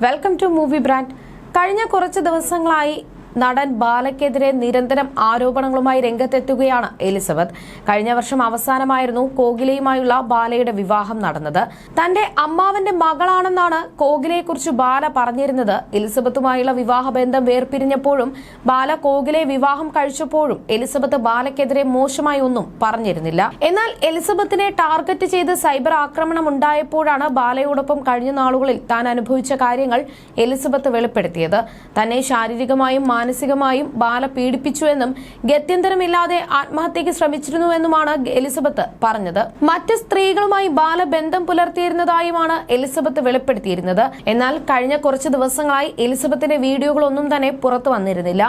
Welcome to movie brand കഴിഞ്ഞ കുറച്ച് ദിവസങ്ങളായി നടൻ ബാലയ്ക്കെതിരെ നിരന്തരം ആരോപണങ്ങളുമായി രംഗത്തെത്തുകയാണ് എലിസബത്ത്. കഴിഞ്ഞ വർഷം അവസാനമായിരുന്നു കോകിലയുമായുള്ള ബാലയുടെ വിവാഹം നടന്നത്. തന്റെ അമ്മാവന്റെ മകളാണെന്നാണ് കോഗിലയെക്കുറിച്ച് ബാല പറഞ്ഞിരുന്നത്. എലിസബത്തുമായുള്ള വിവാഹബന്ധം വേർപിരിഞ്ഞപ്പോഴും ബാല കോകിലയെ വിവാഹം കഴിച്ചപ്പോഴും എലിസബത്ത് ബാലയ്ക്കെതിരെ മോശമായി ഒന്നും പറഞ്ഞിരുന്നില്ല. എന്നാൽ എലിസബത്തിനെ ടാർഗറ്റ് ചെയ്ത് സൈബർ ആക്രമണം ഉണ്ടായപ്പോഴാണ് ബാലയോടൊപ്പം കഴിഞ്ഞ നാളുകളിൽ താൻ അനുഭവിച്ച കാര്യങ്ങൾ എലിസബത്ത് വെളിപ്പെടുത്തിയത്. തന്നെ ശാരീരികമായും മാനസികമായും ബാല പീഡിപ്പിച്ചുവെന്നും ഗത്യന്തരമില്ലാതെ ആത്മഹത്യക്ക് ശ്രമിച്ചിരുന്നുവെന്നുമാണ് എലിസബത്ത് പറഞ്ഞത്. മറ്റ് സ്ത്രീകളുമായി ബാല ബന്ധം പുലർത്തിയിരുന്നതായുമാണ് എലിസബത്ത് വെളിപ്പെടുത്തിയിരുന്നത്. എന്നാൽ കഴിഞ്ഞ കുറച്ച് ദിവസങ്ങളായി എലിസബത്തിന്റെ വീഡിയോകളൊന്നും തന്നെ പുറത്തു വന്നിരുന്നില്ല.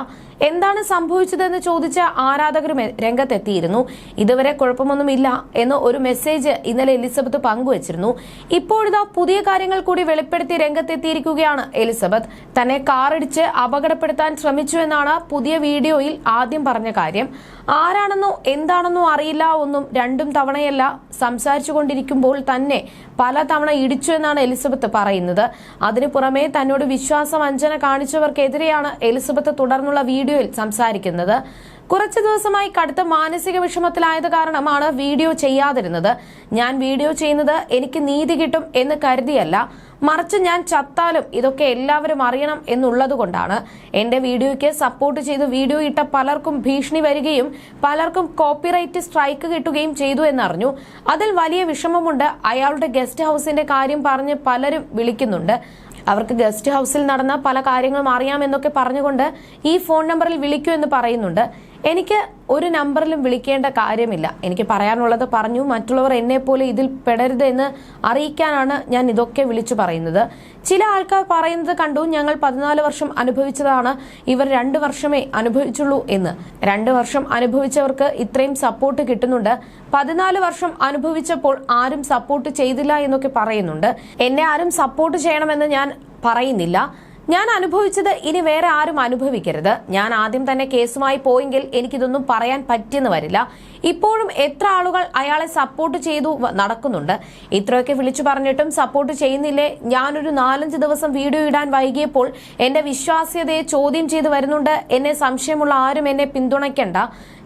എന്താണ് സംഭവിച്ചതെന്ന് ചോദിച്ച ആരാധകരും രംഗത്തെത്തിയിരുന്നു. ഇതുവരെ കുഴപ്പമൊന്നുമില്ല എന്ന് ഒരു മെസ്സേജ് ഇന്നലെ എലിസബത്ത് പങ്കുവച്ചിരുന്നു. ഇപ്പോഴിതാ പുതിയ കാര്യങ്ങൾ കൂടി വെളിപ്പെടുത്തി രംഗത്തെത്തിയിരിക്കുകയാണ് എലിസബത്ത്. തന്നെ കാറിടിച്ച് അപകടപ്പെടുത്താൻ ശ്രമിച്ചു എന്നാണ് പുതിയ വീഡിയോയിൽ ആദ്യം പറഞ്ഞ കാര്യം. ആരാണെന്നോ എന്താണെന്നോ അറിയില്ല ഒന്നും രണ്ടും തവണയല്ല സംസാരിച്ചു കൊണ്ടിരിക്കുമ്പോൾ തന്നെ പല തവണ ഇടിച്ചു എന്നാണ് എലിസബത്ത് പറയുന്നത്. അതിനു പുറമെ തന്നോട് വിശ്വാസവഞ്ചന കാണിച്ചവർക്കെതിരെയാണ് എലിസബത്ത് തുടർന്നുള്ള വീഡിയോയിൽ സംസാരിക്കുന്നത്. കുറച്ച് ദിവസമായി കടുത്ത മാനസിക വിഷമത്തിലായത് കാരണമാണ് വീഡിയോ ചെയ്യാതിരുന്നത്. ഞാൻ വീഡിയോ ചെയ്യുന്നത് എനിക്ക് നീതി കിട്ടും എന്ന് കരുതിയല്ല. മറിച്ച് ഞാൻ ചത്താലും ഇതൊക്കെ എല്ലാവരും അറിയണം എന്നുള്ളത് കൊണ്ടാണ്. എന്റെ വീഡിയോയ്ക്ക് സപ്പോർട്ട് ചെയ്ത് വീഡിയോ ഇട്ട പലർക്കും ഭീഷണി വരികയും പലർക്കും കോപ്പിറൈറ്റ് സ്ട്രൈക്ക് കിട്ടുകയും ചെയ്തു എന്നറിഞ്ഞു. അതിൽ വലിയ വിഷമമുണ്ട്. അയാളുടെ ഗസ്റ്റ് ഹൗസിന്റെ കാര്യം പറഞ്ഞ് പലരും വിളിക്കുന്നുണ്ട്. അവർക്ക് ഗസ്റ്റ് ഹൗസിൽ നടന്ന പല കാര്യങ്ങളും അറിയാമെന്നൊക്കെ പറഞ്ഞുകൊണ്ട് ഈ ഫോൺ നമ്പറിൽ വിളിക്കൂ എന്ന് പറയുന്നുണ്ട്. എനിക്ക് ഒരു നമ്പറിലും വിളിക്കേണ്ട കാര്യമില്ല. എനിക്ക് പറയാനുള്ളത് പറഞ്ഞു മറ്റുള്ളവർ എന്നെ പോലെ ഇതിൽ പെടരുത് എന്ന് അറിയിക്കാനാണ് ഞാൻ ഇതൊക്കെ വിളിച്ചു പറയുന്നത്. ചില ആൾക്കാർ പറയുന്നത് കണ്ടു ഞങ്ങൾ പതിനാല് വർഷം അനുഭവിച്ചതാണ് ഇവർ രണ്ട് വർഷമേ അനുഭവിച്ചുള്ളൂ എന്ന്. രണ്ട് വർഷം അനുഭവിച്ചവർക്ക് ഇത്രയും സപ്പോർട്ട് കിട്ടുന്നുണ്ട്. പതിനാല് വർഷം അനുഭവിച്ചപ്പോൾ ആരും സപ്പോർട്ട് ചെയ്തില്ല എന്നൊക്കെ പറയുന്നുണ്ട്. എന്നെ ആരും സപ്പോർട്ട് ചെയ്യണമെന്ന് ഞാൻ പറയുന്നില്ല. ഞാൻ അനുഭവിച്ചത് ഇനി വേറെ ആരും അനുഭവിക്കരുത്. ഞാൻ ആദ്യം തന്നെ കേസുമായി പോയെങ്കിൽ എനിക്കിതൊന്നും പറയാൻ പറ്റിയെന്ന് വരില്ല. ഇപ്പോഴും എത്ര ആളുകൾ അയാളെ സപ്പോർട്ട് ചെയ്തു നടക്കുന്നുണ്ട്? ഇത്രയൊക്കെ വിളിച്ചു പറഞ്ഞിട്ടും സപ്പോർട്ട് ചെയ്യുന്നില്ലേ? ഞാനൊരു നാലഞ്ച് ദിവസം വീഡിയോ ഇടാൻ വൈകിയപ്പോൾ എന്റെ വിശ്വാസ്യതയെ ചോദ്യം ചെയ്തു വരുന്നുണ്ട്. എന്നെ സംശയമുള്ള ആരും എന്നെ പിന്തുണയ്ക്കണ്ട.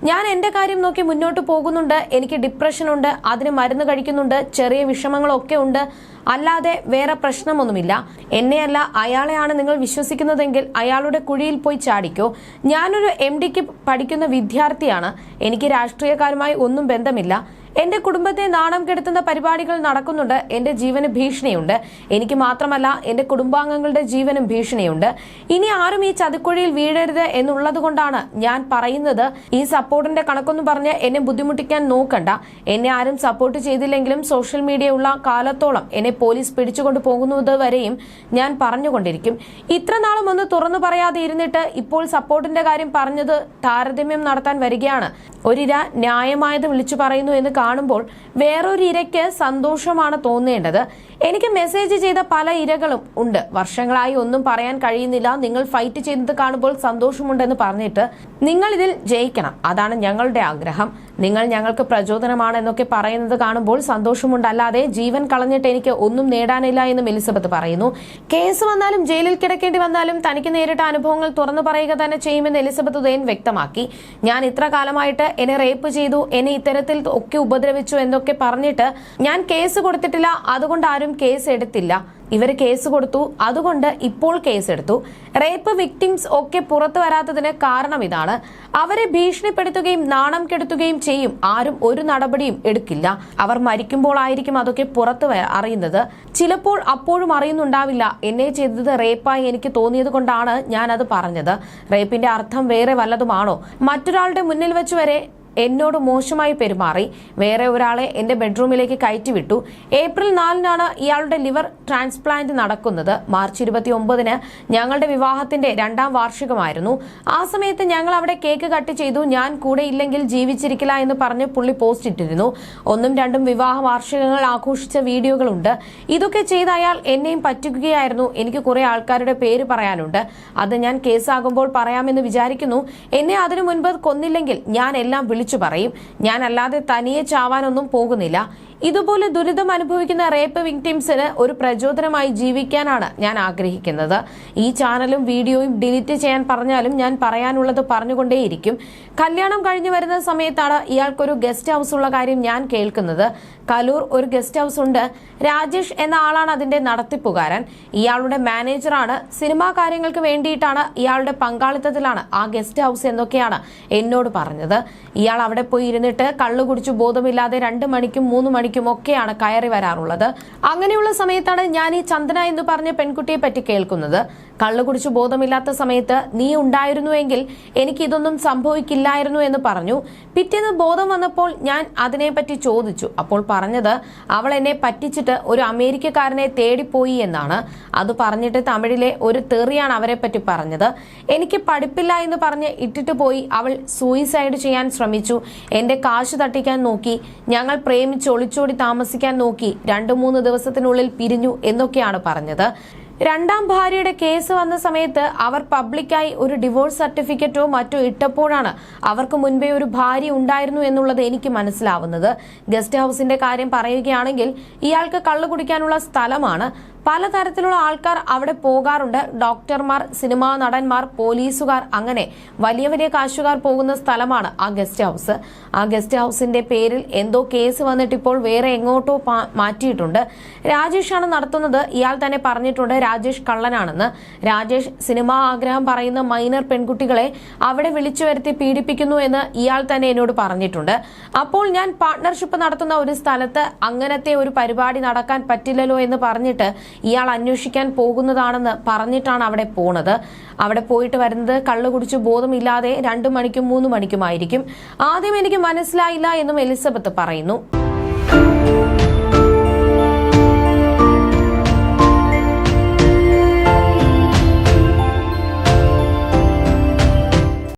ഞാൻ എന്റെ കാര്യം നോക്കി മുന്നോട്ട് പോകുന്നുണ്ട്. എനിക്ക് ഡിപ്രഷൻ ഉണ്ട്. അതിന് മരുന്ന് കഴിക്കുന്നുണ്ട്. ചെറിയ വിഷമങ്ങളൊക്കെ ഉണ്ട്. അല്ലാതെ വേറെ പ്രശ്നമൊന്നുമില്ല. എന്നെയല്ല അയാളെയാണ് നിങ്ങൾ വിശ്വസിക്കുന്നതെങ്കിൽ അയാളുടെ കുഴിയിൽ പോയി ചാടിക്കോ. ഞാനൊരു എം ഡിക്ക് പഠിക്കുന്ന വിദ്യാർത്ഥിയാണ്. എനിക്ക് രാഷ്ട്രീയക്കാരുമായി ഒന്നും ബന്ധമില്ല. എന്റെ കുടുംബത്തെ നാണം കെടുത്തുന്ന പരിപാടികൾ നടക്കുന്നുണ്ട്. എന്റെ ജീവന് ഭീഷണിയുണ്ട്. എനിക്ക് മാത്രമല്ല എന്റെ കുടുംബാംഗങ്ങളുടെ ജീവനും ഭീഷണിയുണ്ട്. ഇനി ആരും ഈ ചതിക്കുഴിയിൽ വീഴരുത് എന്നുള്ളതുകൊണ്ടാണ് ഞാൻ പറയുന്നത്. ഈ സപ്പോർട്ടിന്റെ കണക്കൊന്നും പറഞ്ഞ് എന്നെ ബുദ്ധിമുട്ടിക്കാൻ നോക്കണ്ട. എന്നെ ആരും സപ്പോർട്ട് ചെയ്തില്ലെങ്കിലും സോഷ്യൽ മീഡിയ ഉള്ള കാലത്തോളം എന്നെ പോലീസ് പിടിച്ചുകൊണ്ട് പോകുന്നത് വരെയും ഞാൻ പറഞ്ഞുകൊണ്ടിരിക്കും. ഇത്ര നാളും ഒന്ന് തുറന്നു പറയാതെ ഇരുന്നിട്ട് ഇപ്പോൾ സപ്പോർട്ടിന്റെ കാര്യം പറഞ്ഞത് താരതമ്യം നടത്താൻ വരികയാണ്. ഒരിര ന്യായമായത് വിളിച്ചു പറയുന്നു എന്ന് കാണുമ്പോൾ വേറൊരു ഇരയ്ക്ക് സന്തോഷമാണ് തോന്നേണ്ടത്. എനിക്ക് മെസ്സേജ് ചെയ്ത പല ഇരകളും ഉണ്ട്. വർഷങ്ങളായി ഒന്നും പറയാൻ കഴിയുന്നില്ല. നിങ്ങൾ ഫൈറ്റ് ചെയ്തത് കാണുമ്പോൾ സന്തോഷമുണ്ടെന്ന് പറഞ്ഞിട്ട് നിങ്ങൾ ഇതിൽ ജയിക്കണം. അതാണ് ഞങ്ങളുടെ ആഗ്രഹം. നിങ്ങൾ ഞങ്ങൾക്ക് പ്രചോദനമാണ് എന്നൊക്കെ പറയുന്നത് കാണുമ്പോൾ സന്തോഷമുണ്ടല്ലാതെ ജീവൻ കളഞ്ഞിട്ട് എനിക്ക് ഒന്നും നേടാനില്ല എന്നും എലിസബത്ത് പറയുന്നു. കേസ് വന്നാലും ജയിലിൽ കിടക്കേണ്ടി വന്നാലും തനിക്ക് നേരിട്ട അനുഭവങ്ങൾ തുറന്നു പറയുക തന്നെ ചെയ്യുമെന്ന് എലിസബത്ത് ഉദയൻ വ്യക്തമാക്കി. ഞാൻ ഇത്ര കാലമായിട്ട് എന്നെ റേപ്പ് ചെയ്തു എന്നെ ഇത്തരത്തിൽ ഒക്കെ ഉപദ്രവിച്ചു എന്നൊക്കെ പറഞ്ഞിട്ട് ഞാൻ കേസ് കൊടുത്തിട്ടില്ല അതുകൊണ്ട് ആരും കേസ് എടുത്തില്ല. ഇവർ കേസ് കൊടുത്തു. അതുകൊണ്ട് ഇപ്പോൾ കേസെടുത്തു. റേപ്പ് വിക്ടിംസ് ഒക്കെ പുറത്തു വരാത്തതിന് കാരണം ഇതാണ്. അവരെ ഭീഷണിപ്പെടുത്തുകയും നാണം കെടുത്തുകയും ചെയ്യും. ആരും ഒരു നടപടിയും എടുക്കില്ല. അവർ മരിക്കുമ്പോഴായിരിക്കും അതൊക്കെ പുറത്തു അറിയുന്നത്. ചിലപ്പോൾ അപ്പോഴും അറിയുന്നുണ്ടാവില്ല. എന്നെ ചെയ്തത് റേപ്പായി എനിക്ക് തോന്നിയത് കൊണ്ടാണ് ഞാൻ അത് പറഞ്ഞത്. റേപ്പിന്റെ അർത്ഥം വേറെ വല്ലതുമാണോ? മറ്റൊരാളുടെ മുന്നിൽ വെച്ച് വരെ എന്നോട് മോശമായി പെരുമാറി. വേറെ ഒരാളെ എന്റെ ബെഡ്റൂമിലേക്ക് കയറ്റിവിട്ടു. ഏപ്രിൽ നാലിനാണ് ഇയാളുടെ ലിവർ ട്രാൻസ്പ്ലാന്റ് നടക്കുന്നത്. മാർച്ച് ഇരുപത്തി ഒമ്പതിന് ഞങ്ങളുടെ വിവാഹത്തിന്റെ രണ്ടാം വാർഷികമായിരുന്നു. ആ സമയത്ത് ഞങ്ങൾ അവിടെ കേക്ക് കട്ട് ചെയ്തു. ഞാൻ കൂടെ ഇല്ലെങ്കിൽ ജീവിച്ചിരിക്കില്ല എന്ന് പറഞ്ഞ് പുള്ളി പോസ്റ്റ് ഇട്ടിരുന്നു. ഒന്നും രണ്ടും വിവാഹ വാർഷികങ്ങൾ ആഘോഷിച്ച വീഡിയോകളുണ്ട്. ഇതൊക്കെ ചെയ്ത അയാൾ എന്നെയും പറ്റിക്കുകയായിരുന്നു. എനിക്ക് കുറെ ആൾക്കാരുടെ പേര് പറയാനുണ്ട്. അത് ഞാൻ കേസാകുമ്പോൾ പറയാമെന്ന് വിചാരിക്കുന്നു. എന്നെ അതിനു മുൻപ് കൊന്നില്ലെങ്കിൽ ഞാൻ എല്ലാം വിളിച്ചു പറയും. ഞാനല്ലാതെ തനിയെ ചാവാനൊന്നും പോകുന്നില്ല. ഇതുപോലെ ദുരിതം അനുഭവിക്കുന്ന റേപ്പ് വിക്ടിംസിന് ഒരു പ്രചോദനമായി ജീവിക്കാനാണ് ഞാൻ ആഗ്രഹിക്കുന്നത്. ഈ ചാനലും വീഡിയോയും ഡിലീറ്റ് ചെയ്യാൻ പറഞ്ഞാലും ഞാൻ പറയാനുള്ളത് പറഞ്ഞുകൊണ്ടേയിരിക്കും. കല്യാണം കഴിഞ്ഞു വരുന്ന സമയത്താണ് ഇയാൾക്കൊരു ഗസ്റ്റ് ഹൗസ് ഉള്ള കാര്യം ഞാൻ കേൾക്കുന്നത്. കലൂർ ഒരു ഗസ്റ്റ് ഹൗസ് ഉണ്ട്. രാജേഷ് എന്ന ആളാണ് അതിന്റെ നടത്തിപ്പുകാരൻ. ഇയാളുടെ മാനേജറാണ് സിനിമാ കാര്യങ്ങൾക്ക് വേണ്ടിയിട്ടാണ് ഇയാളുടെ പങ്കാളിത്തത്തിലാണ് ആ ഗസ്റ്റ് ഹൗസ് എന്നൊക്കെയാണ് എന്നോട് പറഞ്ഞത്. ഇയാൾ അവിടെ പോയി ഇരുന്നിട്ട് കള്ളു കുടിച്ചു ബോധമില്ലാതെ രണ്ട് മണിക്കും മൂന്ന് മണിക്കും ഒക്കെയാണ് കയറി വരാറുള്ളത്. അങ്ങനെയുള്ള സമയത്താണ് ഞാൻ ഈ ചന്ദന എന്ന് പറഞ്ഞ പെൺകുട്ടിയെ പറ്റി കേൾക്കുന്നത്. കള്ളു കുടിച്ചു ബോധമില്ലാത്ത സമയത്ത് നീ ഉണ്ടായിരുന്നുവെങ്കിൽ എനിക്ക് ഇതൊന്നും സംഭവിക്കില്ലായിരുന്നു എന്ന് പറഞ്ഞു. പിറ്റേന്ന് ബോധം വന്നപ്പോൾ ഞാൻ അതിനെപ്പറ്റി ചോദിച്ചു. അപ്പോൾ പറഞ്ഞത് അവൾ എന്നെ പറ്റിച്ചിട്ട് ഒരു അമേരിക്കക്കാരനെ തേടിപ്പോയി എന്നാണ്. അത് പറഞ്ഞിട്ട് തമിഴിലെ ഒരു തെറിയാണ് അവരെ പറ്റി പറഞ്ഞത്. എനിക്ക് പഠിപ്പില്ല എന്ന് പറഞ്ഞ് ഇട്ടിട്ട് പോയി അവൾ സൂയിസൈഡ് ചെയ്യാൻ ശ്രമിച്ചു. എന്റെ കാശ് തട്ടിക്കാൻ നോക്കി. ഞങ്ങൾ പ്രേമിച്ച് ഒളിച്ചോടി താമസിക്കാൻ നോക്കി രണ്ടു മൂന്ന് ദിവസത്തിനുള്ളിൽ പിരിഞ്ഞു എന്നൊക്കെയാണ് പറഞ്ഞത്. രണ്ടാം ഭാര്യയുടെ കേസ് വന്ന സമയത്ത് അവർ പബ്ലിക്കായി ഒരു ഡിവോഴ്സ് സർട്ടിഫിക്കറ്റോ മറ്റോ ഇട്ടപ്പോഴാണ് അവർക്ക് മുൻപേ ഒരു ഭാര്യ ഉണ്ടായിരുന്നു എന്നുള്ളത് എനിക്ക് മനസ്സിലാവുന്നത്. ഗസ്റ്റ് ഹൌസിന്റെ കാര്യം പറയുകയാണെങ്കിൽ ഇയാൾക്ക് കള്ളു കുടിക്കാനുള്ള സ്ഥലമാണ്. പലതരത്തിലുള്ള ആൾക്കാർ അവിടെ പോകാറുണ്ട്. ഡോക്ടർമാർ സിനിമാ നടന്മാർ പോലീസുകാർ അങ്ങനെ വലിയ വലിയ കാശുകാർ പോകുന്ന സ്ഥലമാണ് ആ ഗസ്റ്റ് ഹൗസ്. ആ ഗസ്റ്റ് ഹൗസിന്റെ പേരിൽ എന്തോ കേസ് വന്നിട്ട് ഇപ്പോൾ വേറെ എങ്ങോട്ടോ മാറ്റിയിട്ടുണ്ട്. രാജേഷാണ് നടത്തുന്നത്. ഇയാൾ തന്നെ പറഞ്ഞിട്ടുണ്ട് രാജേഷ് കള്ളനാണെന്ന്. രാജേഷ് സിനിമാ ആഗ്രഹം പറയുന്ന മൈനർ പെൺകുട്ടികളെ അവിടെ വിളിച്ചു വരുത്തി പീഡിപ്പിക്കുന്നു എന്ന് ഇയാൾ തന്നെ എന്നോട് പറഞ്ഞിട്ടുണ്ട്. അപ്പോൾ ഞാൻ പാർട്ട്ണർഷിപ്പ് നടത്തുന്ന ഒരു സ്ഥലത്ത് അങ്ങനത്തെ ഒരു പരിപാടി നടക്കാൻ പറ്റില്ലല്ലോ എന്ന് പറഞ്ഞിട്ട് ഇയാൾ അന്വേഷിക്കാൻ പോകുന്നതാണെന്ന് പറഞ്ഞിട്ടാണ് അവിടെ പോണത്. അവിടെ പോയിട്ട് വരുന്നത് കള്ളു കുടിച്ച് ബോധമില്ലാതെ രണ്ടു മണിക്കും മൂന്ന് മണിക്കുമായിരിക്കും. ആദ്യം എനിക്ക് മനസ്സിലായില്ല എന്നും എലിസബത്ത് പറയുന്നു.